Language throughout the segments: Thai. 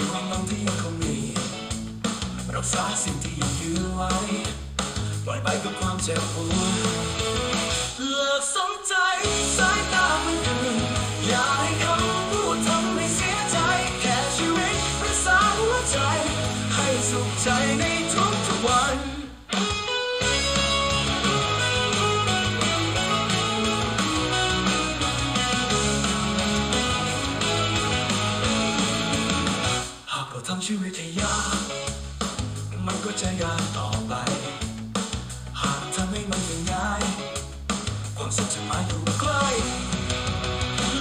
ยังคงมีรักษาสิ่งที่ยังยื้อไว้ ปล่อยไปกับความเจ็บปวดเลิกสนใจสายตาคนอื่นอย่าให้คำพูดทำให้เสียใจ แค่ชีวิตรักษาหัวใจ ให้สุขใจในทุกทุกๆวัน ทำชีวิตให้ยากมันก็จะยากต่อไป หากทำให้มันง่าย ความสุขจะมาอยู่ใกล้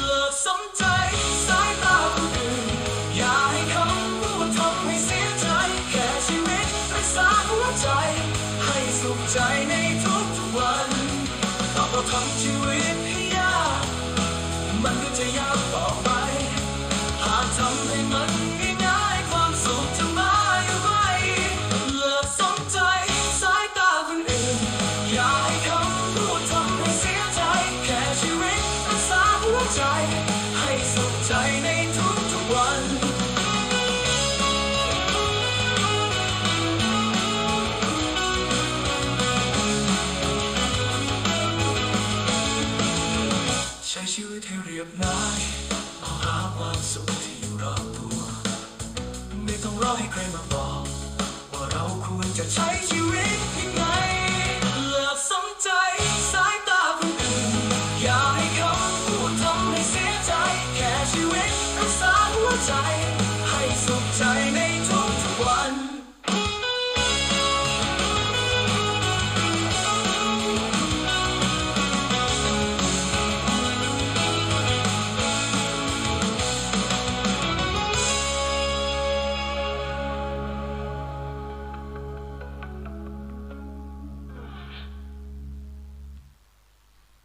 เลิกสนใจสายตาคนอื่น อย่าให้คำพูดทำให้เสียใจ แค่ชีวิตรักษาหัวใจ ให้สุขใจในทุกๆวันหากเราทำชีวิตให้ยาก มันก็จะยาก ใจให้สุขใจในทุกๆวัน ใช้ชีวิตให้เรียบง่ายเอาหาความสุขที่อยู่รอบตัว ไม่ต้องรอให้ใครมาบอก ว่าเราควรจะใช้ชีวิตยังไง ใจ ให้สุขใจในทุก